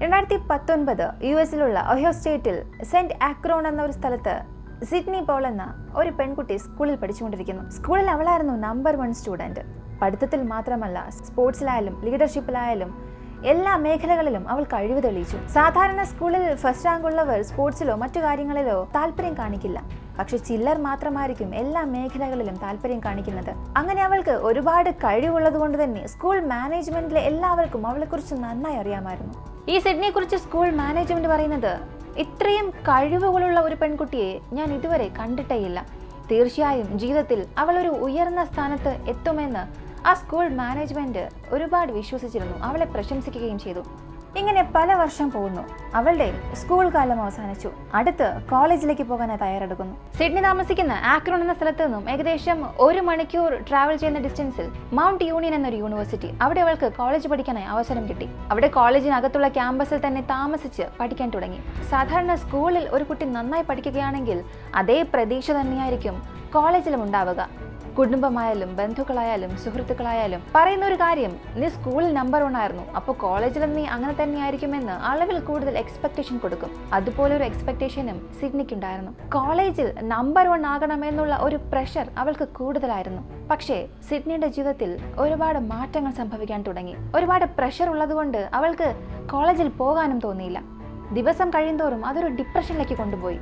രണ്ടായിരത്തി പത്തൊൻപത് യു എസിലുള്ള ഒഹ്യോ സ്റ്റേറ്റിൽ സെന്റ് ആക്രോൺ എന്ന ഒരു സ്ഥലത്ത് സിഡ്നി പോൾ എന്ന ഒരു പെൺകുട്ടി സ്കൂളിൽ പഠിച്ചുകൊണ്ടിരിക്കുന്നു. സ്കൂളിൽ അവളായിരുന്നു നമ്പർ വൺ സ്റ്റുഡന്റ് പഠിത്തത്തിൽ മാത്രമല്ല സ്പോർട്സിലായാലും ലീഡർഷിപ്പിലായാലും എല്ലാ മേഖലകളിലും അവൾ കഴിവ് തെളിയിച്ചു. സാധാരണ സ്കൂളിൽ ഫസ്റ്റ് റാങ്ക് ഉള്ളവർ സ്പോർട്സിലോ മറ്റു കാര്യങ്ങളിലോ താല്പര്യം കാണിക്കില്ല. പക്ഷെ ചില്ലർ മാത്രമായിരിക്കും എല്ലാ മേഖലകളിലും താല്പര്യം കാണിക്കുന്നത്. അങ്ങനെ അവൾക്ക് ഒരുപാട് കഴിവുള്ളത് കൊണ്ട് തന്നെ സ്കൂൾ മാനേജ്മെന്റിലെ എല്ലാവർക്കും അവളെക്കുറിച്ച് നന്നായി അറിയാമായിരുന്നു. ഈ സിഡ്നിയെ കുറിച്ച് സ്കൂൾ മാനേജ്മെന്റ് പറയുന്നത് ഇത്രയും കഴിവുകളുള്ള ഒരു പെൺകുട്ടിയെ ഞാൻ ഇതുവരെ കണ്ടിട്ടേയില്ല. തീർച്ചയായും ജീവിതത്തിൽ അവൾ ഒരു ഉയർന്ന സ്ഥാനത്ത് എത്തുമെന്ന് ആ സ്കൂൾ മാനേജ്മെന്റ് ഒരുപാട് വിശ്വസിച്ചിരുന്നു. അവളെ പ്രശംസിക്കുകയും ചെയ്തു. ഇങ്ങനെ പല വർഷം പോകുന്നു. അവളുടെ സ്കൂൾ കാലം അവസാനിച്ചു. അടുത്ത് കോളേജിലേക്ക് പോകാനായി തയ്യാറെടുക്കുന്നു. സിഡ്നി താമസിക്കുന്ന ആക്രോൺ എന്ന സ്ഥലത്ത് നിന്നും ഏകദേശം ഒരു മണിക്കൂർ ട്രാവൽ ചെയ്യുന്ന ഡിസ്റ്റൻസിൽ മൗണ്ട് യൂണിയൻ എന്നൊരു യൂണിവേഴ്സിറ്റി അവിടെ അവൾക്ക് കോളേജ് പഠിക്കാനായി അവസരം കിട്ടി. അവിടെ കോളേജിനകത്തുള്ള ക്യാമ്പസിൽ തന്നെ താമസിച്ച് പഠിക്കാൻ തുടങ്ങി. സാധാരണ സ്കൂളിൽ ഒരു കുട്ടി നന്നായി പഠിക്കുകയാണെങ്കിൽ അതേ പ്രതീക്ഷ തന്നെയായിരിക്കും കോളേജിലും ഉണ്ടാവുക. കുടുംബമായാലും ബന്ധുക്കളായാലും സുഹൃത്തുക്കളായാലും പറയുന്ന ഒരു കാര്യം നീ സ്കൂളിൽ നമ്പർ വൺ ആയിരുന്നു. അപ്പോൾ കോളേജിലും നീ അങ്ങനെ തന്നെയായിരിക്കുമെന്ന് അളവിൽ കൂടുതൽ എക്സ്പെക്ടേഷൻ കൊടുക്കും. അതുപോലെ ഒരു എക്സ്പെക്ടേഷനും സിഡ്നിക്കുണ്ടായിരുന്നു കോളേജിൽ നമ്പർ വൺ ആകണമെന്നുള്ള ഒരു പ്രഷർ അവൾക്ക് കൂടുതലായിരുന്നു. പക്ഷേ സിഡ്നിയുടെ ജീവിതത്തിൽ ഒരുപാട് മാറ്റങ്ങൾ സംഭവിക്കാൻ തുടങ്ങി. ഒരുപാട് പ്രഷർ ഉള്ളതുകൊണ്ട് അവൾക്ക് കോളേജിൽ പോകാനും തോന്നിയില്ല. ദിവസം കഴിയുന്തോറും അതൊരു ഡിപ്രഷനിലേക്ക് കൊണ്ടുപോയി.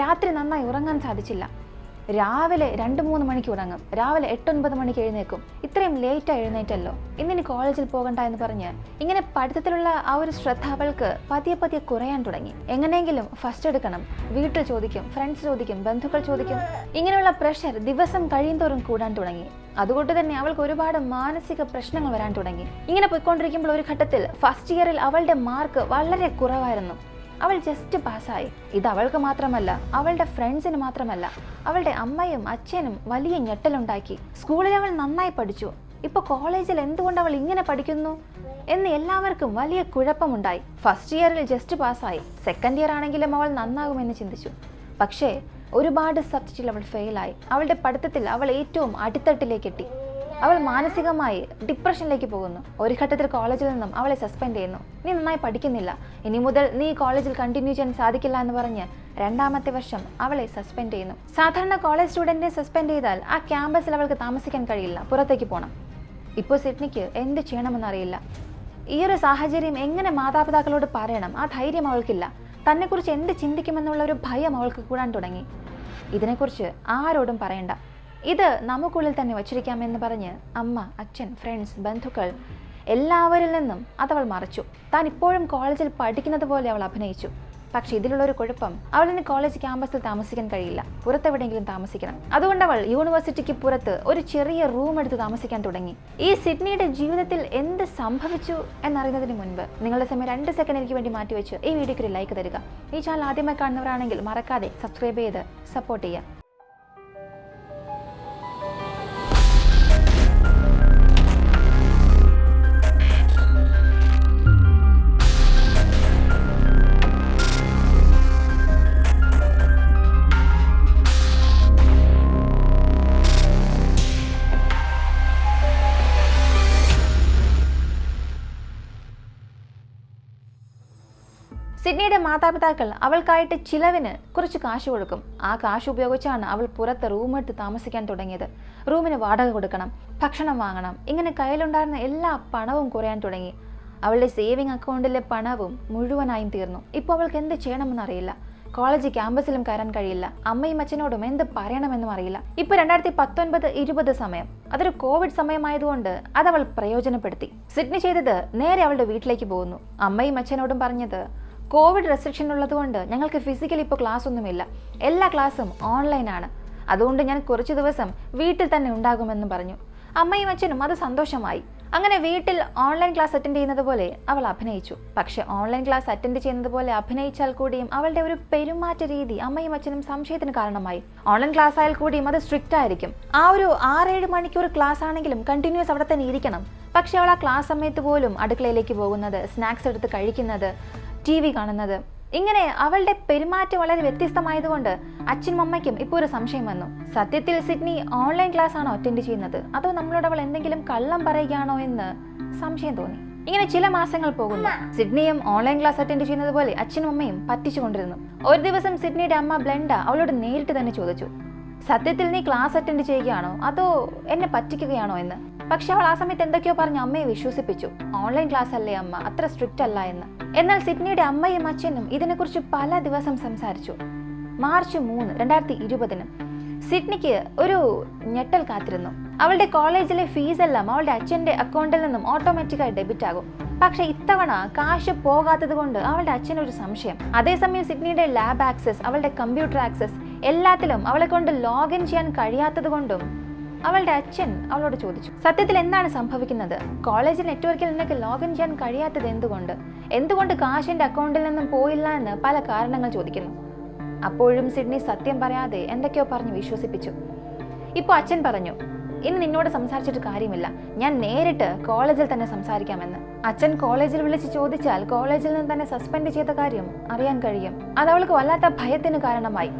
രാത്രി നന്നായി ഉറങ്ങാൻ സാധിച്ചില്ല. രാവിലെ രണ്ട് മൂന്ന് മണിക്ക് ഉറങ്ങും. രാവിലെ എട്ടൊൻപത് മണിക്ക് എഴുന്നേക്കും ഇത്രയും ലേറ്റായി എഴുന്നേറ്റല്ലോ? ഇന്നിനി കോളേജിൽ പോകണ്ട എന്ന് പറഞ്ഞ് ഇങ്ങനെ പഠിത്തത്തിലുള്ള ആ ഒരു ശ്രദ്ധ അവൾക്ക് പതിയെ പതിയെ കുറയാൻ തുടങ്ങി. എങ്ങനെയെങ്കിലും ഫസ്റ്റ് എടുക്കണം. വീട്ടിൽ ചോദിക്കും ഫ്രണ്ട്സ് ചോദിക്കും ബന്ധുക്കൾ ചോദിക്കും. ഇങ്ങനെയുള്ള പ്രഷർ ദിവസം കഴിയുന്തോറും കൂടാൻ തുടങ്ങി. അതുകൊണ്ട് തന്നെ അവൾക്ക് ഒരുപാട് മാനസിക പ്രശ്നങ്ങൾ വരാൻ തുടങ്ങി. ഇങ്ങനെ പോയിക്കൊണ്ടിരിക്കുമ്പോൾ ഒരു ഘട്ടത്തിൽ ഫസ്റ്റ് ഇയറിൽ അവളുടെ മാർക്ക് വളരെ കുറവായിരുന്നു. അവൾ ജസ്റ്റ് പാസ്സായി ഇത് അവൾക്ക് മാത്രമല്ല അവളുടെ ഫ്രണ്ട്സിന് മാത്രമല്ല. അവളുടെ അമ്മയും അച്ഛനും വലിയ ഞെട്ടലുണ്ടാക്കി. സ്കൂളിൽ അവൾ നന്നായി പഠിച്ചു. ഇപ്പൊ കോളേജിൽ എന്തുകൊണ്ട് അവൾ ഇങ്ങനെ പഠിക്കുന്നു? എന്ന് എല്ലാവർക്കും വലിയ കുഴപ്പമുണ്ടായി. ഫസ്റ്റ് ഇയറിൽ ജസ്റ്റ് പാസ്സായി സെക്കൻഡ് ഇയർ ആണെങ്കിലും അവൾ നന്നാകുമെന്ന് ചിന്തിച്ചു. പക്ഷേ ഒരുപാട് സബ്ജക്റ്റിൽ അവൾ ഫെയിലായി അവളുടെ പഠിത്തത്തിൽ അവൾ ഏറ്റവും അടിത്തട്ടിലേക്ക് എത്തി. അവൾ മാനസികമായി ഡിപ്രഷനിലേക്ക് പോകുന്നു. ഒരു ഘട്ടത്തിൽ കോളേജിൽ നിന്നും അവളെ സസ്പെൻഡ് ചെയ്യുന്നു. നീ നന്നായി പഠിക്കുന്നില്ല. ഇനി മുതൽ നീ കോളേജിൽ കണ്ടിന്യൂ ചെയ്യാൻ സാധിക്കില്ല എന്ന് പറഞ്ഞ് രണ്ടാമത്തെ വർഷം അവളെ സസ്പെൻഡ് ചെയ്യുന്നു. സാധാരണ കോളേജ് സ്റ്റുഡന്റിനെ സസ്പെൻഡ് ചെയ്താൽ ആ ക്യാമ്പസിൽ അവൾക്ക് താമസിക്കാൻ കഴിയില്ല. പുറത്തേക്ക് പോകണം ഇപ്പോൾ സിഡ്നിക്ക് എന്ത് ചെയ്യണമെന്നറിയില്ല. ഈ ഒരു സാഹചര്യം എങ്ങനെ മാതാപിതാക്കളോട് പറയണം? ആ ധൈര്യം അവൾക്കില്ല. തന്നെക്കുറിച്ച് എന്ത് ചിന്തിക്കുമെന്നുള്ള ഒരു ഭയം അവൾക്ക് കൂടാൻ തുടങ്ങി. ഇതിനെക്കുറിച്ച് ആരോടും പറയണ്ട. ഇത് നമുക്കുള്ളിൽ തന്നെ വച്ചിരിക്കാമെന്ന് പറഞ്ഞ് അമ്മ അച്ഛൻ ഫ്രണ്ട്സ് ബന്ധുക്കൾ എല്ലാവരിൽ നിന്നും അതവൾ മറച്ചു. താൻ ഇപ്പോഴും കോളേജിൽ പഠിക്കുന്നത് പോലെ അവൾ അഭിനയിച്ചു. പക്ഷേ ഇതിലുള്ള ഒരു കുഴപ്പം അവളിന് കോളേജ് ക്യാമ്പസിൽ താമസിക്കാൻ കഴിയില്ല. പുറത്തെവിടെയെങ്കിലും താമസിക്കണം. അതുകൊണ്ട് അവൾ യൂണിവേഴ്സിറ്റിക്ക് പുറത്ത് ഒരു ചെറിയ റൂം എടുത്ത് താമസിക്കാൻ തുടങ്ങി. ഈ സിഡ്നിയുടെ ജീവിതത്തിൽ എന്ത് സംഭവിച്ചു എന്നറിയുന്നതിന് മുൻപ് നിങ്ങളുടെ സമയം രണ്ട് സെക്കൻഡ് എനിക്ക് വേണ്ടി മാറ്റിവെച്ച് ഈ വീഡിയോക്ക് ഒരു ലൈക്ക് തരിക. ഈ ചാനൽ ആദ്യമായി കാണുന്നവരാണെങ്കിൽ മറക്കാതെ സബ്സ്ക്രൈബ് ചെയ്ത് സപ്പോർട്ട് ചെയ്യുക. സിഡ്നിയുടെ മാതാപിതാക്കൾ അവൾക്കായിട്ട് ചിലവിന് കുറച്ച് കാശ് കൊടുക്കും. ആ കാശ് ഉപയോഗിച്ചാണ് അവൾ പുറത്ത് റൂമെടുത്ത് താമസിക്കാൻ തുടങ്ങിയത്. റൂമിന് വാടക കൊടുക്കണം ഭക്ഷണം വാങ്ങണം ഇങ്ങനെ കയ്യിലുണ്ടായിരുന്ന എല്ലാ പണവും കുറയാൻ തുടങ്ങി. അവളുടെ സേവിങ് അക്കൗണ്ടിലെ പണവും മുഴുവനായും തീർന്നു. ഇപ്പോൾ അവൾക്ക് എന്ത് ചെയ്യണമെന്നറിയില്ല കോളേജ് ക്യാമ്പസിലും കയറാൻ കഴിയില്ല. അമ്മയും അച്ഛനോടും എന്ത് പറയണമെന്നും അറിയില്ല. ഇപ്പൊ രണ്ടായിരത്തി പത്തൊൻപത് ഇരുപത് സമയം. അതൊരു കോവിഡ് സമയമായതുകൊണ്ട് അത് അവൾ പ്രയോജനപ്പെടുത്തി. സിഡ്നി ചെയ്തത് നേരെ അവളുടെ വീട്ടിലേക്ക് പോകുന്നു. അമ്മയും അച്ഛനോടും പറഞ്ഞത് കോവിഡ് റെസ്ട്രിക്ഷൻ ഉള്ളതുകൊണ്ട് ഞങ്ങൾക്ക് ഫിസിക്കലി ഇപ്പോൾ ക്ലാസ് ഒന്നുമില്ല. എല്ലാ ക്ലാസ്സും ഓൺലൈനാണ് അതുകൊണ്ട് ഞാൻ കുറച്ച് ദിവസം വീട്ടിൽ തന്നെ ഉണ്ടാകുമെന്നും പറഞ്ഞു. അമ്മയും അച്ഛനും അത് സന്തോഷമായി. അങ്ങനെ വീട്ടിൽ ഓൺലൈൻ ക്ലാസ് അറ്റൻഡ് ചെയ്യുന്നത് പോലെ അവൾ അഭിനയിച്ചു. പക്ഷെ ഓൺലൈൻ ക്ലാസ് അറ്റൻഡ് ചെയ്യുന്നത് പോലെ അഭിനയിച്ചാൽ കൂടിയും അവളുടെ ഒരു പെരുമാറ്റ രീതി അമ്മയും അച്ഛനും സംശയത്തിന് കാരണമായി. ഓൺലൈൻ ക്ലാസ് ആയാൽ കൂടിയും അത് സ്ട്രിക്റ്റ് ആയിരിക്കും. ആ ഒരു ആറേഴ് മണിക്കൂർ ക്ലാസ് ആണെങ്കിലും കണ്ടിന്യൂസ് അവിടെ തന്നെ ഇരിക്കണം. പക്ഷെ അവൾ ആ ക്ലാസ് സമയത്ത് പോലും അടുക്കളയിലേക്ക് പോകുന്നത് സ്നാക്സ് എടുത്ത് കഴിക്കുന്നത് ടി വി കാണുന്നത്. ഇങ്ങനെ അവളുടെ പെരുമാറ്റം വളരെ വ്യത്യസ്തമായതുകൊണ്ട് അച്ഛനും അമ്മയ്ക്കും ഇപ്പോൾ ഒരു സംശയം വന്നു. സത്യത്തിൽ സിഡ്നി ഓൺലൈൻ ക്ലാസ് ആണോ അറ്റൻഡ് ചെയ്യുന്നത്? അതോ നമ്മളോട് അവൾ എന്തെങ്കിലും കള്ളം പറയുകയാണോ എന്ന് സംശയം തോന്നി. ഇങ്ങനെ ചില മാസങ്ങൾ പോകുന്നു. സിഡ്നിയും ഓൺലൈൻ ക്ലാസ് അറ്റൻഡ് ചെയ്യുന്നത് പോലെ അച്ഛനും അമ്മയും പറ്റിച്ചുകൊണ്ടിരുന്നു. ഒരു ദിവസം സിഡ്നിയുടെ അമ്മ ബ്ലെൻഡ അവളോട് നേരിട്ട് തന്നെ ചോദിച്ചു. സത്യത്തിൽ നീ ക്ലാസ് അറ്റൻഡ് ചെയ്യുകയാണോ? അതോ എന്നെ പറ്റിക്കുകയാണോ? എന്ന്. പക്ഷെ അവൾ ആ സമയത്ത് എന്തൊക്കെയോ പറഞ്ഞ് അമ്മയെ വിശ്വസിപ്പിച്ചു. ഓൺലൈൻ ക്ലാസ് അല്ലേ അമ്മ? അത്ര സ്ട്രിക്റ്റ് അല്ല എന്ന്. എന്നാൽ സിഡ്നിയുടെ അമ്മയും അച്ഛനും ഇതിനെക്കുറിച്ച് പല ദിവസം സംസാരിച്ചു. മാർച്ച് മൂന്ന് രണ്ടായിരത്തി ഇരുപതിന് സിഡ്നിക്ക് ഒരു ഞെട്ടൽ കാത്തിരുന്നു. അവളുടെ കോളേജിലെ ഫീസ് എല്ലാം അവളുടെ അച്ഛന്റെ അക്കൗണ്ടിൽ നിന്നും ഓട്ടോമാറ്റിക്കായി ഡെബിറ്റ് ആകും. പക്ഷെ ഇത്തവണ കാശ് പോകാത്തത് കൊണ്ട് അവളുടെ അച്ഛനൊരു സംശയം. അതേസമയം സിഡ്നിയുടെ ലാബ് ആക്സസ് അവളുടെ കമ്പ്യൂട്ടർ ആക്സസ് എല്ലാത്തിലും അവളെ കൊണ്ട് ലോഗിൻ ചെയ്യാൻ കഴിയാത്തത് കൊണ്ടും അവളുടെ അച്ഛൻ അവളോട് ചോദിച്ചു സത്യത്തിൽ എന്താണ് സംഭവിക്കുന്നത്? കോളേജ് നെറ്റ്വർക്കിൽ നിനക്ക് ലോഗിൻ ചെയ്യാൻ കഴിയാത്തത് എന്തുകൊണ്ട്? എന്തുകൊണ്ട് കാശ് അക്കൗണ്ടിൽ നിന്നും പോയില്ല എന്ന് പല കാരണങ്ങൾ ചോദിക്കുന്നു. അപ്പോഴും സിഡ്നി സത്യം പറയാതെ എന്തൊക്കെയോ പറഞ്ഞ് വിശ്വസിപ്പിച്ചു. ഇപ്പോൾ അച്ഛൻ പറഞ്ഞു ഇനി നിന്നോട് സംസാരിച്ചിട്ട് കാര്യമില്ല. ഞാൻ നേരിട്ട് കോളേജിൽ തന്നെ സംസാരിക്കാമെന്ന്. അച്ഛൻ കോളേജിൽ വിളിച്ച് ചോദിച്ചാൽ കോളേജിൽ നിന്ന് തന്നെ സസ്പെൻഡ് ചെയ്ത കാര്യം അറിയാൻ കഴിയും. അത് അവൾക്ക് വല്ലാത്ത ഭയത്തിന് കാരണമായി.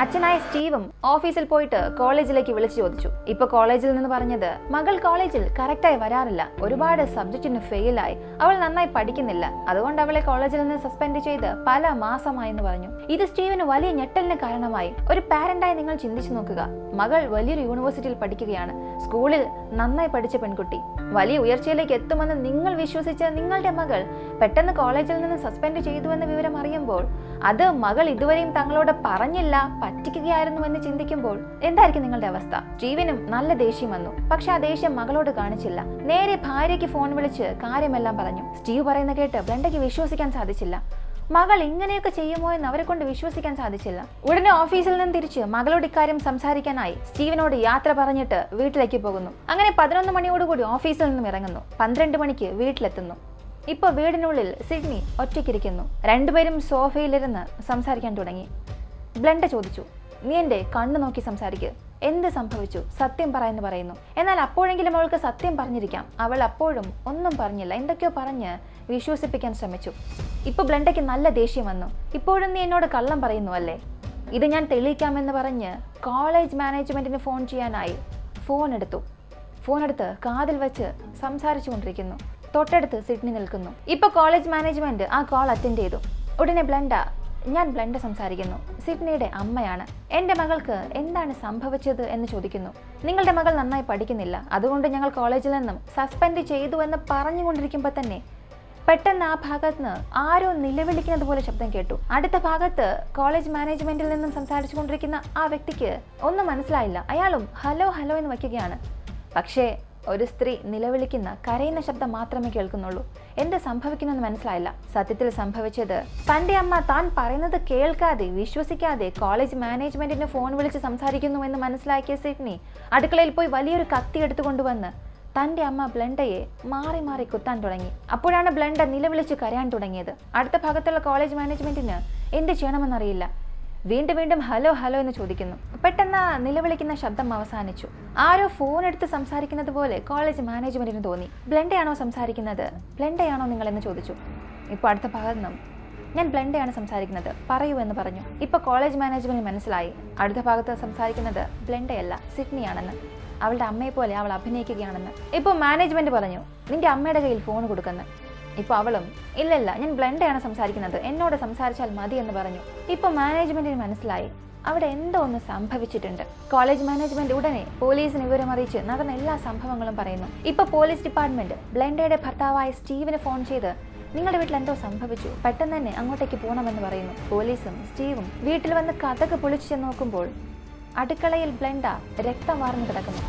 അച്ഛനായ സ്റ്റീവും ഓഫീസിൽ പോയിട്ട് കോളേജിലേക്ക് വിളിച്ചു ചോദിച്ചു. ഇപ്പൊ കോളേജിൽ നിന്ന് പറഞ്ഞത് മകൾ കോളേജിൽ കറക്റ്റായി വരാറില്ല. ഒരുപാട് സബ്ജക്റ്റിന് ഫെയിലായി അവൾ നന്നായി പഠിക്കുന്നില്ല. അതുകൊണ്ട് അവളെ കോളേജിൽ നിന്ന് സസ്പെൻഡ് ചെയ്ത് പല മാസമായി എന്ന് പറഞ്ഞു. ഇത് സ്റ്റീവിന് വലിയ ഞെട്ടലിന് കാരണമായി. ഒരു പാരന്റായി നിങ്ങൾ ചിന്തിച്ചു നോക്കുക. മകൾ വലിയൊരു യൂണിവേഴ്സിറ്റിയിൽ പഠിക്കുകയാണ്. സ്കൂളിൽ നന്നായി പഠിച്ച പെൺകുട്ടി. വലിയ ഉയർച്ചയിലേക്ക് എത്തുമെന്ന് നിങ്ങൾ വിശ്വസിച്ച നിങ്ങളുടെ മകൾ പെട്ടെന്ന് കോളേജിൽ നിന്ന് സസ്പെൻഡ് ചെയ്തു എന്ന വിവരം അറിയുമ്പോൾ അത് മകൾ ഇതുവരെയും തങ്ങളോട് പറഞ്ഞില്ല പറ്റിക്കുകയായിരുന്നു എന്ന് ചിന്തിക്കുമ്പോൾ എന്തായിരിക്കും നിങ്ങളുടെ അവസ്ഥ? ജീവനും നല്ല ദേഷ്യം വന്നു. പക്ഷെ ആ ദേഷ്യം മകളോട് കാണിച്ചില്ല. നേരെ ഭാര്യയ്ക്ക് ഫോൺ വിളിച്ച് കാര്യമെല്ലാം പറഞ്ഞു. സ്റ്റീവ് പറയുന്ന കേട്ട് ബ്ലണ്ടയ്ക്ക് വിശ്വസിക്കാൻ സാധിച്ചില്ല. മകൾ ഇങ്ങനെയൊക്കെ ചെയ്യുമോ എന്ന് അവരെ കൊണ്ട് വിശ്വസിക്കാൻ സാധിച്ചില്ല. ഉടനെ ഓഫീസിൽ നിന്ന് തിരിച്ച് മകളോട് ഇക്കാര്യം സംസാരിക്കാനായി സ്റ്റീവനോട് യാത്ര പറഞ്ഞിട്ട് വീട്ടിലേക്ക് പോകുന്നു. അങ്ങനെ പതിനൊന്ന് മണിയോടുകൂടി ഓഫീസിൽ നിന്നും ഇറങ്ങുന്നു. പന്ത്രണ്ട് മണിക്ക് വീട്ടിലെത്തുന്നു. ഇപ്പോൾ വീടിനുള്ളിൽ സിഡ്നി ഒറ്റയ്ക്കിരിക്കുന്നു. രണ്ടുപേരും സോഫയിലിരുന്ന് സംസാരിക്കാൻ തുടങ്ങി. ബ്ലണ്ട ചോദിച്ചു നീ എന്റെ കണ്ണു നോക്കി സംസാരിക്കുക എന്ത് സംഭവിച്ചു? സത്യം പറയെന്ന് പറയുന്നു. എന്നാൽ അപ്പോഴെങ്കിലും അവൾക്ക് സത്യം പറഞ്ഞിരിക്കാം. അവൾ അപ്പോഴും ഒന്നും പറഞ്ഞില്ല. എന്തൊക്കെയോ പറഞ്ഞ് വിശ്വസിപ്പിക്കാൻ ശ്രമിച്ചു. ഇപ്പൊ ബ്ലണ്ടയ്ക്ക് നല്ല ദേഷ്യം വന്നു. ഇപ്പോഴും നീ എന്നോട് കള്ളം പറയുന്നു അല്ലേ? ഇത് ഞാൻ തെളിയിക്കാമെന്ന് പറഞ്ഞ് കോളേജ് മാനേജ്മെന്റിന് ഫോൺ ചെയ്യാനായി ഫോൺ എടുത്തു. ഫോൺ എടുത്ത് കാതിൽ വെച്ച് സംസാരിച്ചു കൊണ്ടിരിക്കുന്നു തൊട്ടടുത്ത് സിഡ്നി നിൽക്കുന്നു. ഇപ്പൊ കോളേജ് മാനേജ്മെന്റ് ആ കോൾ അറ്റൻഡ് ചെയ്തു. ഉടനെ ബ്ലണ്ട ഞാൻ ബ്ലണ്ട് സംസാരിക്കുന്നു. സിഡ്നിയുടെ അമ്മയാണ്. എന്റെ മകൾക്ക് എന്താണ് സംഭവിച്ചത് എന്ന് ചോദിക്കുന്നു. നിങ്ങളുടെ മകൾ നന്നായി പഠിക്കുന്നില്ല. അതുകൊണ്ട് ഞങ്ങൾ കോളേജിൽ നിന്നും സസ്പെൻഡ് ചെയ്തു എന്ന് പറഞ്ഞുകൊണ്ടിരിക്കുമ്പോൾ തന്നെ പെട്ടെന്ന് ആ ഭാഗത്ത് നിന്ന് ആരോ നിലവിളിക്കുന്നത് പോലെ ശബ്ദം കേട്ടു. അടുത്ത ഭാഗത്ത് കോളേജ് മാനേജ്മെന്റിൽ നിന്നും സംസാരിച്ചു കൊണ്ടിരിക്കുന്ന ആ വ്യക്തിക്ക് ഒന്നും മനസ്സിലായില്ല. അയാളും ഹലോ ഹലോ എന്ന് വയ്ക്കുകയാണ്. പക്ഷേ ഒരു സ്ത്രീ നിലവിളിക്കുന്ന കരയുന്ന ശബ്ദം മാത്രമേ കേൾക്കുന്നുള്ളൂ. എന്ത് സംഭവിക്കുന്നെന്ന് മനസ്സിലായില്ല. സത്യത്തിൽ സംഭവിച്ചത് തന്റെ അമ്മ താൻ പറയുന്നത് കേൾക്കാതെ വിശ്വസിക്കാതെ കോളേജ് മാനേജ്മെന്റിന് ഫോൺ വിളിച്ച് സംസാരിക്കുന്നു എന്ന് മനസ്സിലാക്കിയ സിഡ്നി അടുക്കളയിൽ പോയി വലിയൊരു കത്തി എടുത്തുകൊണ്ടുവന്ന് തന്റെ അമ്മ ബ്ലണ്ടയെ മാറി മാറി കുത്താൻ തുടങ്ങി. അപ്പോഴാണ് ബ്ലണ്ട നിലവിളിച്ച് കരയാൻ തുടങ്ങിയത്. അടുത്ത ഭാഗത്തുള്ള കോളേജ് മാനേജ്മെന്റിന് എന്ത് ചെയ്യണമെന്നറിയില്ല. വീണ്ടും വീണ്ടും ഹലോ ഹലോ എന്ന് ചോദിക്കുന്നു. പെട്ടെന്ന് നിലവിളിക്കുന്ന ശബ്ദം അവസാനിച്ചു. ആരോ ഫോൺ എടുത്ത് സംസാരിക്കുന്നത് പോലെ കോളേജ് മാനേജ്മെന്റിന് തോന്നി. ബ്ലണ്ടയാണോ സംസാരിക്കുന്നത്? ബ്ലണ്ടയാണോ നിങ്ങളെന്ന് ചോദിച്ചു. ഇപ്പോൾ അടുത്ത ഭാഗം ഞാൻ ബ്ലണ്ടയാണ് സംസാരിക്കുന്നത്. പറയൂ എന്ന് പറഞ്ഞു. ഇപ്പൊ കോളേജ് മാനേജ്മെന്റ് മനസ്സിലായി. അടുത്ത ഭാഗത്ത് സംസാരിക്കുന്നത് ബ്ലണ്ടയല്ല സിഡ്നിയാണെന്ന്. അവളുടെ അമ്മയെ പോലെ അവൾ അഭിനയിക്കുകയാണെന്ന്. ഇപ്പൊ മാനേജ്മെന്റ് പറഞ്ഞു നിന്റെ അമ്മയുടെ കയ്യിൽ ഫോൺ കൊടുക്കുന്നു. ഇപ്പൊ അവളും ഇല്ലല്ല ഞാൻ ബ്ലണ്ടയാണ് സംസാരിക്കുന്നത്. എന്നോട് സംസാരിച്ചാൽ മതി എന്ന് പറഞ്ഞു. ഇപ്പൊ മാനേജ്മെന്റിന് മനസ്സിലായി. അവിടെ എന്തോ ഒന്ന് സംഭവിച്ചിട്ടുണ്ട്. കോളേജ് മാനേജ്മെന്റ് ഉടനെ പോലീസിന് വിവരം അറിയിച്ച് നടന്ന എല്ലാ സംഭവങ്ങളും പറയുന്നു. ഇപ്പൊ പോലീസ് ഡിപ്പാർട്ട്മെന്റ് ബ്ലെൻഡയുടെ ഭർത്താവായ സ്റ്റീവിന് ഫോൺ ചെയ്ത് നിങ്ങളുടെ വീട്ടിൽ എന്തോ സംഭവിച്ചു. പെട്ടെന്ന് തന്നെ അങ്ങോട്ടേക്ക് പോകണമെന്ന് പറയുന്നു. പോലീസും സ്റ്റീവും വീട്ടിൽ വന്ന് കഥക്ക് പൊളിച്ചു നോക്കുമ്പോൾ അടുക്കളയിൽ ബ്ലെൻഡ രക്തം വാർന്നു കിടക്കുന്നു.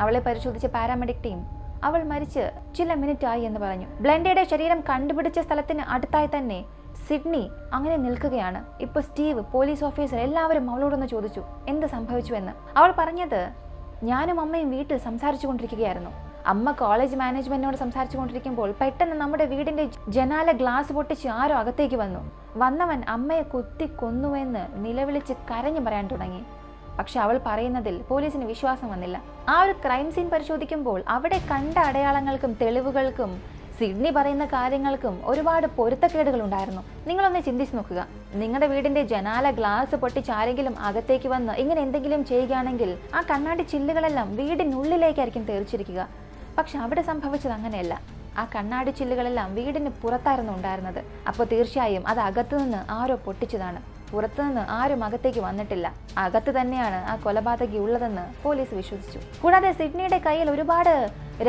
അവളെ പരിശോധിച്ച പാരാമെഡിക് ടീം അവൾ മരിച്ച് ചില മിനിറ്റ് ആയി എന്ന് പറഞ്ഞു. ബ്ലെൻഡയുടെ ശരീരം കണ്ടുപിടിച്ച സ്ഥലത്തിന് അടുത്തായി തന്നെ സിഡ്നി അങ്ങനെ നിൽക്കുകയാണ്. ഇപ്പൊ സ്റ്റീവ് പോലീസ് ഓഫീസർ എല്ലാവരും അവളോടൊന്ന് ചോദിച്ചു എന്ത് സംഭവിച്ചു എന്ന് അവൾ പറഞ്ഞത് ഞാനും അമ്മയും വീട്ടിൽ സംസാരിച്ചു കൊണ്ടിരിക്കുകയായിരുന്നു അമ്മ കോളേജ് മാനേജ്മെന്റിനോട് സംസാരിച്ചു കൊണ്ടിരിക്കുമ്പോൾ പെട്ടെന്ന് നമ്മുടെ വീടിന്റെ ജനാല ഗ്ലാസ് പൊട്ടിച്ച് ആരോ അകത്തേക്ക് വന്നു. വന്നവൻ അമ്മയെ കുത്തി കൊന്നുവെന്ന് നിലവിളിച്ച് കരഞ്ഞു പറയാൻ തുടങ്ങി. പക്ഷെ അവൾ പറയുന്നതിൽ പോലീസിന് വിശ്വാസം വന്നില്ല. ആ ഒരു ക്രൈം സീൻ പരിശോധിക്കുമ്പോൾ അവിടെ കണ്ട അടയാളങ്ങൾക്കും തെളിവുകൾക്കും സിഡ്നി പറയുന്ന കാര്യങ്ങൾക്കും ഒരുപാട് പൊരുത്തക്കേടുകൾ ഉണ്ടായിരുന്നു നിങ്ങളൊന്ന് ചിന്തിച്ചു നോക്കുക. നിങ്ങളുടെ വീടിന്റെ ജനാല ഗ്ലാസ് പൊട്ടിച്ച് ആരെങ്കിലും അകത്തേക്ക് വന്ന് ഇങ്ങനെ എന്തെങ്കിലും ചെയ്യുകയാണെങ്കിൽ ആ കണ്ണാടി ചില്ലുകളെല്ലാം വീടിനുള്ളിലേക്കായിരിക്കും തെറിച്ചിരിക്കുക. പക്ഷെ അവിടെ സംഭവിച്ചത് അങ്ങനെയല്ല. ആ കണ്ണാടി ചില്ലുകളെല്ലാം വീടിന് പുറത്തായിരുന്നു ഉണ്ടായിരുന്നത്. അപ്പോൾ തീർച്ചയായും അത് അകത്തുനിന്ന് ആരോ പൊട്ടിച്ചതാണ്. പുറത്തുനിന്ന് ആരും അകത്തേക്ക് വന്നിട്ടില്ല. അകത്ത് തന്നെയാണ് ആ കൊലപാതകി ഉള്ളതെന്ന് പോലീസ് വിശ്വസിച്ചു. കൂടാതെ സിഡ്നിയുടെ കയ്യിൽ ഒരുപാട്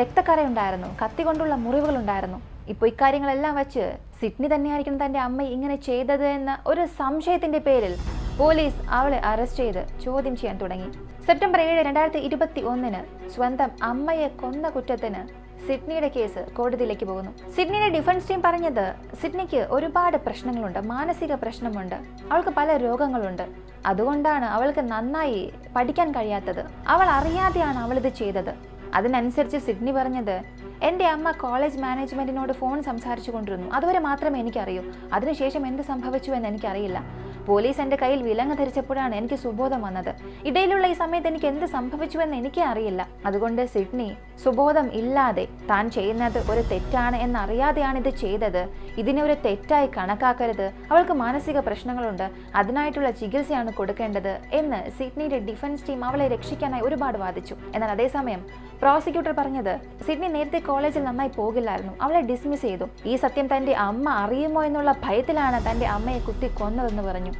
രക്തക്കറയുണ്ടായിരുന്നു കത്തി കൊണ്ടുള്ള മുറിവുകളുണ്ടായിരുന്നു ഇപ്പോൾ ഇക്കാര്യങ്ങളെല്ലാം വെച്ച് സിഡ്നി തന്നെയായിരിക്കും തന്റെ അമ്മ ഇങ്ങനെ ചെയ്തത് എന്ന ഒരു സംശയത്തിന്റെ പേരിൽ പോലീസ് അവളെ അറസ്റ്റ് ചെയ്ത് ചോദ്യം ചെയ്യാൻ തുടങ്ങി. സെപ്റ്റംബർ ഏഴ് രണ്ടായിരത്തി ഇരുപത്തി ഒന്നിന് സ്വന്തം അമ്മയെ കൊന്ന കുറ്റത്തിന് സിഡ്നിയുടെ കേസ് കോടതിയിലേക്ക് പോകുന്നു. സിഡ്നിയുടെ ഡിഫൻസ് ടീം പറഞ്ഞത് സിഡ്നിക്ക് ഒരുപാട് പ്രശ്നങ്ങളുണ്ട് മാനസിക പ്രശ്നമുണ്ട്. അവൾക്ക് പല രോഗങ്ങളുണ്ട്. അതുകൊണ്ടാണ് അവൾക്ക് നന്നായി പഠിക്കാൻ കഴിയാത്തത്. അവൾ അറിയാതെയാണ് അവൾ ഇത് ചെയ്തത്. അതിനനുസരിച്ച് സിഡ്നി പറഞ്ഞത് എന്റെ അമ്മ കോളേജ് മാനേജ്മെന്റിനോട് ഫോൺ സംസാരിച്ചു കൊണ്ടിരുന്നു. അതുവരെ മാത്രമേ എനിക്കറിയൂ. അതിനുശേഷം എന്ത് സംഭവിച്ചു എന്ന് എനിക്കറിയില്ല. പോലീസ് എന്റെ കയ്യിൽ വിലങ്ങ് ധരിച്ചപ്പോഴാണ് എനിക്ക് സുബോധം വന്നത്. ഇടയിലുള്ള ഈ സമയത്ത് എനിക്ക് എന്ത് സംഭവിച്ചു എന്ന് എനിക്കേ അറിയില്ല. അതുകൊണ്ട് സിഡ്നി സുബോധം ഇല്ലാതെ താൻ ചെയ്യുന്നത് ഒരു തെറ്റാണ് എന്നറിയാതെയാണ് ഇത് ചെയ്തത്. ഇതിനെ ഒരു തെറ്റായി കണക്കാക്കരുത്. അവൾക്ക് മാനസിക പ്രശ്നങ്ങളുണ്ട്. അതിനായിട്ടുള്ള ചികിത്സയാണ് കൊടുക്കേണ്ടത് എന്ന് സിഡ്നിയുടെ ഡിഫൻസ് ടീം അവളെ രക്ഷിക്കാനായി ഒരുപാട് വാദിച്ചു. എന്നാൽ അതേസമയം പ്രോസിക്യൂട്ടർ പറഞ്ഞത് സിഡ്നി നേരത്തെ കോളേജിൽ നന്നായി പോകില്ലായിരുന്നു. അവളെ ഡിസ്മിസ് ചെയ്തു. ഈ സത്യം തന്റെ അമ്മ അറിയുമോ എന്നുള്ള ഭയത്തിലാണ് തന്റെ അമ്മയെ കുത്തി കൊന്നതെന്ന് പറഞ്ഞു.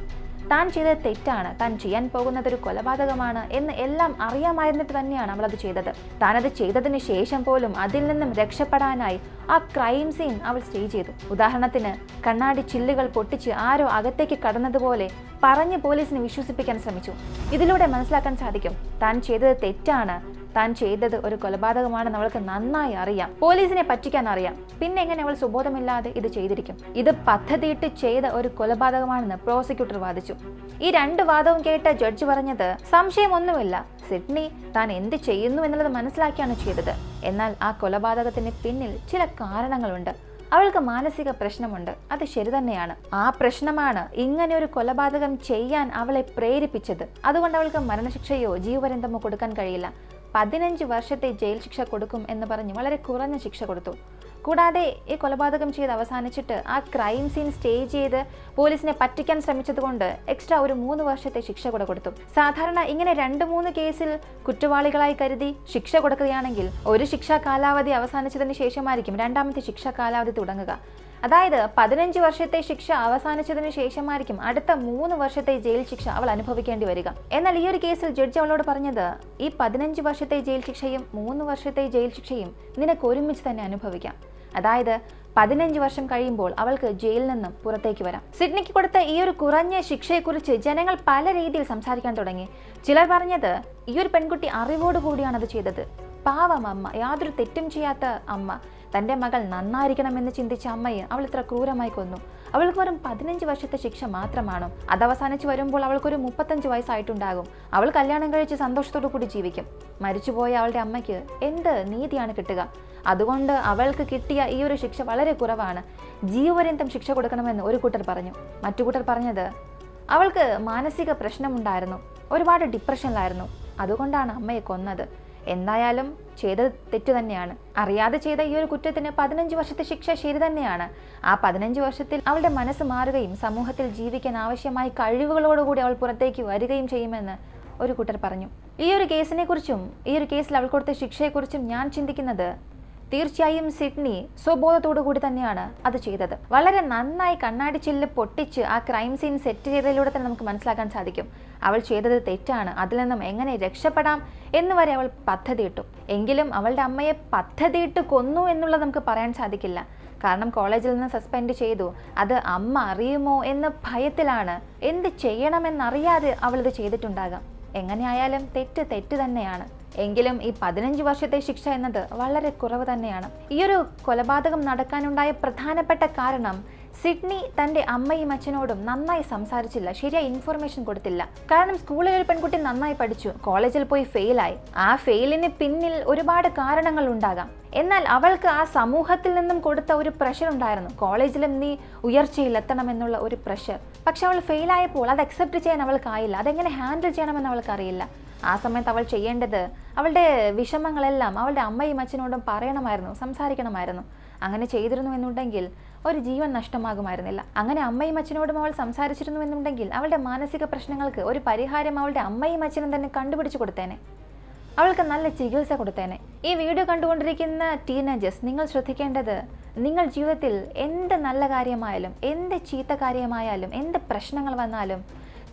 താൻ ചെയ്തത് തെറ്റാണ്. താൻ ചെയ്യാൻ പോകുന്നത് ഒരു കൊലപാതകമാണ് എന്ന് എല്ലാം അറിയാമായിരുന്നിട്ട് തന്നെയാണ് അവളത് ചെയ്തത്. താനത് ചെയ്തതിന് ശേഷം പോലും അതിൽ നിന്നും രക്ഷപ്പെടാനായി ആ ക്രൈം സീൻ അവൾ സ്റ്റേ ചെയ്തു. ഉദാഹരണത്തിന് കണ്ണാടി ചില്ലുകൾ പൊട്ടിച്ച് ആരോ അകത്തേക്ക് കടന്നതുപോലെ പറഞ്ഞ് പോലീസിനെ വിശ്വസിപ്പിക്കാൻ ശ്രമിച്ചു. ഇതിലൂടെ മനസ്സിലാക്കാൻ സാധിക്കും താൻ ചെയ്തത് തെറ്റാണ്. താൻ ചെയ്തത് ഒരു കൊലപാതകമാണെന്ന് അവൾക്ക് നന്നായി അറിയാം. പോലീസിനെ പറ്റിക്കാൻ അറിയാം. പിന്നെ എങ്ങനെ അവൾ സുബോധമില്ലാതെ ഇത് ചെയ്തിരിക്കും? ഇത് പദ്ധതിയിട്ട് ചെയ്ത ഒരു കൊലപാതകമാണെന്ന് പ്രോസിക്യൂട്ടർ വാദിച്ചു. ഈ രണ്ട് വാദവും കേട്ട ജഡ്ജ് പറഞ്ഞത് സംശയമൊന്നുമില്ല. സിഡ്നി താൻ എന്ത് ചെയ്യുന്നു എന്നുള്ളത് മനസ്സിലാക്കിയാണ് ചെയ്തത്. എന്നാൽ ആ കൊലപാതകത്തിന് പിന്നിൽ ചില കാരണങ്ങളുണ്ട്. അവൾക്ക് മാനസിക പ്രശ്നമുണ്ട്. അത് ശരി തന്നെയാണ്. ആ പ്രശ്നമാണ് ഇങ്ങനെ ഒരു കൊലപാതകം ചെയ്യാൻ അവളെ പ്രേരിപ്പിച്ചത്. അതുകൊണ്ട് അവൾക്ക് മരണശിക്ഷയോ ജീവപര്യന്തമോ കൊടുക്കാൻ കഴിയില്ല. പതിനഞ്ച് വർഷത്തെ ജയിൽ ശിക്ഷ കൊടുക്കും എന്ന് പറഞ്ഞ് വളരെ കുറഞ്ഞ ശിക്ഷ കൊടുത്തു. കൂടാതെ ഈ കൊലപാതകം ചെയ്ത് അവസാനിച്ചിട്ട് ആ ക്രൈം സീൻ സ്റ്റേ ചെയ്ത് പോലീസിനെ പറ്റിക്കാൻ ശ്രമിച്ചതുകൊണ്ട് എക്സ്ട്രാ ഒരു മൂന്ന് വർഷത്തെ ശിക്ഷ കൂടെ കൊടുത്തു. സാധാരണ ഇങ്ങനെ രണ്ട് മൂന്ന് കേസിൽ കുറ്റവാളികളായി കരുതി ശിക്ഷ കൊടുക്കുകയാണെങ്കിൽ ഒരു ശിക്ഷാ കാലാവധി അവസാനിച്ചതിന് ശേഷമായിരിക്കും രണ്ടാമത്തെ ശിക്ഷാ കാലാവധി തുടങ്ങുക. അതായത് പതിനഞ്ച് വർഷത്തെ ശിക്ഷ അവസാനിച്ചതിന് ശേഷമായിരിക്കും അടുത്ത മൂന്ന് വർഷത്തെ ജയിൽ ശിക്ഷ അവൾ അനുഭവിക്കേണ്ടി വരിക. എന്നാൽ ഈ ഒരു കേസിൽ ജഡ്ജി അവളോട് പറഞ്ഞത് ഈ പതിനഞ്ച് വർഷത്തെ ജയിൽ ശിക്ഷയും മൂന്ന് വർഷത്തെ ജയിൽ ശിക്ഷയും നിനക്ക് ഒരുമിച്ച് തന്നെ അനുഭവിക്കാം. അതായത് പതിനഞ്ച് വർഷം കഴിയുമ്പോൾ അവൾക്ക് ജയിലിൽ നിന്നും പുറത്തേക്ക് വരാം. സിഡ്നിക്ക് കൊടുത്ത ഈ ഒരു കുറഞ്ഞ ശിക്ഷയെക്കുറിച്ച് ജനങ്ങൾ പല രീതിയിൽ സംസാരിക്കാൻ തുടങ്ങി. ചിലർ പറഞ്ഞത് ഈ ഒരു പെൺകുട്ടി അറിവോടുകൂടിയാണ് അത് ചെയ്തത്. പാവം അമ്മ യാതൊരു തെറ്റും ചെയ്യാത്ത അമ്മ. തന്റെ മകൾ നന്നായിരിക്കണമെന്ന് ചിന്തിച്ച അമ്മയെ അവൾ ഇത്ര ക്രൂരമായി കൊന്നു. അവൾക്ക് വെറും പതിനഞ്ച് വർഷത്തെ ശിക്ഷ മാത്രമാണ്? അത് അവസാനിച്ച് വരുമ്പോൾ അവൾക്കൊരു മുപ്പത്തഞ്ച് വയസ്സായിട്ടുണ്ടാകും. അവൾ കല്യാണം കഴിച്ച് സന്തോഷത്തോടു കൂടി ജീവിക്കും. മരിച്ചുപോയ അവളുടെ അമ്മയ്ക്ക് എന്ത് നീതിയാണ് കിട്ടുക? അതുകൊണ്ട് അവൾക്ക് കിട്ടിയ ഈ ഒരു ശിക്ഷ വളരെ കുറവാണ്. ജീവപര്യന്തം ശിക്ഷ കൊടുക്കണമെന്ന് ഒരു കൂട്ടർ പറഞ്ഞു. മറ്റു കൂട്ടർ പറഞ്ഞത് അവൾക്ക് മാനസിക പ്രശ്നമുണ്ടായിരുന്നു. ഒരുപാട് ഡിപ്രഷനിലായിരുന്നു അതുകൊണ്ടാണ് അമ്മയെ കൊന്നത്. എന്തായാലും ചെയ്ത തെറ്റ് തന്നെയാണ്. അറിയാതെ ചെയ്ത ഈ ഒരു കുറ്റത്തിന് പതിനഞ്ച് വർഷത്തെ ശിക്ഷ ശരി തന്നെയാണ്. ആ പതിനഞ്ച് വർഷത്തിൽ അവളുടെ മനസ്സ് മാറുകയും സമൂഹത്തിൽ ജീവിക്കാൻ ആവശ്യമായ കഴിവുകളോടുകൂടി അവൾ പുറത്തേക്ക് വരികയും ചെയ്യുമെന്ന് ഒരു കൂട്ടർ പറഞ്ഞു. ഈ ഒരു കേസിനെ കുറിച്ചും ഈ ഒരു കേസിൽ അവൾ കൊടുത്ത ശിക്ഷയെക്കുറിച്ചും ഞാൻ ചിന്തിക്കുന്നത് തീർച്ചയായും സിഡ്നി സ്വബോധത്തോടു കൂടി തന്നെയാണ് അത് ചെയ്തത്. വളരെ നന്നായി കണ്ണാടി ചില്ല് പൊട്ടിച്ച് ആ ക്രൈം സീൻ സെറ്റ് ചെയ്തതിലൂടെ തന്നെ നമുക്ക് മനസ്സിലാക്കാൻ സാധിക്കും. അവൾ ചെയ്തത് തെറ്റാണ്. അതിൽ നിന്നും എങ്ങനെ രക്ഷപ്പെടാം എന്ന് വരെ അവൾ പദ്ധതിയിട്ടു. എങ്കിലും അവളുടെ അമ്മയെ പദ്ധതിയിട്ട് കൊന്നു എന്നുള്ളത് നമുക്ക് പറയാൻ സാധിക്കില്ല. കാരണം കോളേജിൽ നിന്ന് സസ്പെൻഡ് ചെയ്തു. അത് അമ്മ അറിയുമോ എന്ന ഭയത്തിലാണ്. എന്ത് ചെയ്യണമെന്നറിയാതെ അവളിത് ചെയ്തിട്ടുണ്ടാകാം. എങ്ങനെയായാലും തെറ്റ് തെറ്റ് തന്നെയാണ്. എങ്കിലും ഈ പതിനഞ്ച് വർഷത്തെ ശിക്ഷ എന്നത് വളരെ കുറവ് തന്നെയാണ്. ഈ ഒരു കൊലപാതകം നടക്കാനുണ്ടായ പ്രധാനപ്പെട്ട കാരണം സിഡ്നി തന്റെ അമ്മയും അച്ഛനോടും നന്നായി സംസാരിച്ചില്ല. ശരിയായ ഇൻഫർമേഷൻ കൊടുത്തില്ല. കാരണം സ്കൂളിൽ ഒരു പെൺകുട്ടി നന്നായി പഠിച്ചു. കോളേജിൽ പോയി ഫെയിലായി ആ ഫെയിലിന് പിന്നിൽ ഒരുപാട് കാരണങ്ങൾ ഉണ്ടാകാം. എന്നാൽ അവൾക്ക് ആ സമൂഹത്തിൽ നിന്നും കൊടുത്ത ഒരു പ്രഷർ ഉണ്ടായിരുന്നു. കോളേജിലും നീ ഉയർച്ചയിൽ എത്തണം എന്നുള്ള ഒരു പ്രഷർ പക്ഷെ അവൾ ഫെയിലായപ്പോൾ അത് അക്സെപ്റ്റ് ചെയ്യാൻ അവൾക്കായില്ല. അതെങ്ങനെ ഹാൻഡിൽ ചെയ്യണമെന്ന് അവൾക്കറിയില്ല. ആ സമയത്ത് അവൾ ചെയ്യേണ്ടത് അവളുടെ വിഷമങ്ങളെല്ലാം അവളുടെ അമ്മയും അച്ഛനോടും പറയണമായിരുന്നു സംസാരിക്കണമായിരുന്നു. അങ്ങനെ ചെയ്തിരുന്നു എന്നുണ്ടെങ്കിൽ ഒരു ജീവൻ നഷ്ടമാകുമായിരുന്നില്ല. അങ്ങനെ അമ്മയും അച്ഛനോടും അവൾ സംസാരിച്ചിരുന്നു എന്നുണ്ടെങ്കിൽ അവളുടെ മാനസിക പ്രശ്നങ്ങൾക്ക് ഒരു പരിഹാരം അവളുടെ അമ്മയും അച്ഛനും തന്നെ കണ്ടുപിടിച്ചു കൊടുത്തേനെ. അവൾക്ക് നല്ല ചികിത്സ കൊടുത്തേനെ. ഈ വീഡിയോ കണ്ടുകൊണ്ടിരിക്കുന്ന ടീനേജേഴ്സ് നിങ്ങൾ ശ്രദ്ധിക്കേണ്ടത് നിങ്ങൾ ജീവിതത്തിൽ എന്ത് നല്ല കാര്യമായാലും എന്ത് ചീത്ത കാര്യമായാലും എന്ത് പ്രശ്നങ്ങൾ വന്നാലും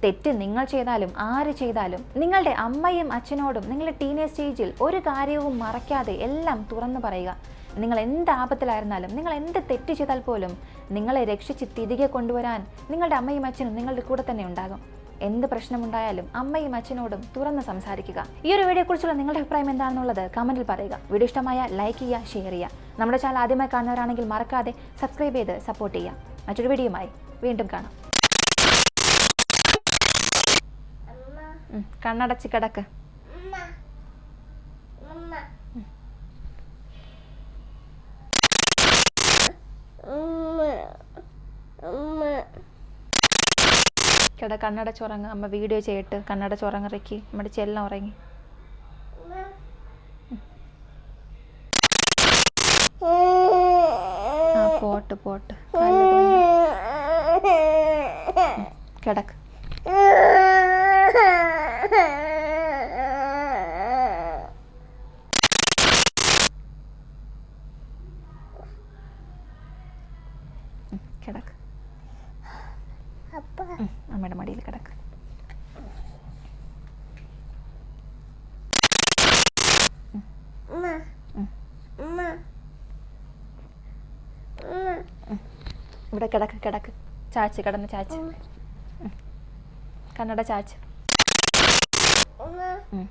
തെറ്റ് നിങ്ങൾ ചെയ്താലും ആര് ചെയ്താലും നിങ്ങളുടെ അമ്മയും അച്ഛനോടും നിങ്ങളുടെ ടീനേജ് സ്റ്റേജിൽ ഒരു കാര്യവും മറയ്ക്കാതെ എല്ലാം തുറന്നു പറയുക. നിങ്ങൾ എന്ത് ആപത്തിലായിരുന്നാലും നിങ്ങൾ എന്ത് തെറ്റ് ചെയ്താൽ പോലും നിങ്ങളെ രക്ഷിച്ച് തിരികെ കൊണ്ടുവരാൻ നിങ്ങളുടെ അമ്മയും അച്ഛനും നിങ്ങളുടെ കൂടെ തന്നെ ഉണ്ടാകും. എന്ത് പ്രശ്നമുണ്ടായാലും അമ്മയും അച്ഛനോടും തുറന്ന് സംസാരിക്കുക. ഈ ഒരു വീഡിയോയെക്കുറിച്ചുള്ള നിങ്ങളുടെ അഭിപ്രായം എന്താണെന്നുള്ളത് കമന്റിൽ പറയുക. വീഡിയോ ഇഷ്ടമായ ലൈക്ക് ചെയ്യുക ഷെയർ ചെയ്യുക. നമ്മുടെ ചാനൽ ആദ്യമായി കാണുന്നവരാണെങ്കിൽ മറക്കാതെ സബ്സ്ക്രൈബ് ചെയ്ത് സപ്പോർട്ട് ചെയ്യുക. മറ്റൊരു വീഡിയോയുമായി വീണ്ടും കാണാം ഉം, കണ്ണടച്ച് കിടക്ക്. കിട കണ്ണടച്ചുറങ്ങ് അമ്മ വീഡിയോ ചെയ്യട്ട്. കണ്ണടച്ചുറങ്ങറക്കി നമ്മുടെ ചെല്ലം ഉറങ്ങി. പോട്ട് പോട്ട്. കിടക്ക് ഉം, കിടക്ക് ഉം, അമ്മയുടെ മടിയിൽ കിടക്ക് ഇവിടെ കിടക്ക് കിടക്ക് ചാച്ച് കിടന്ന് ചാച്ച്. കണ്ണട ചാച്ച്. ഉം.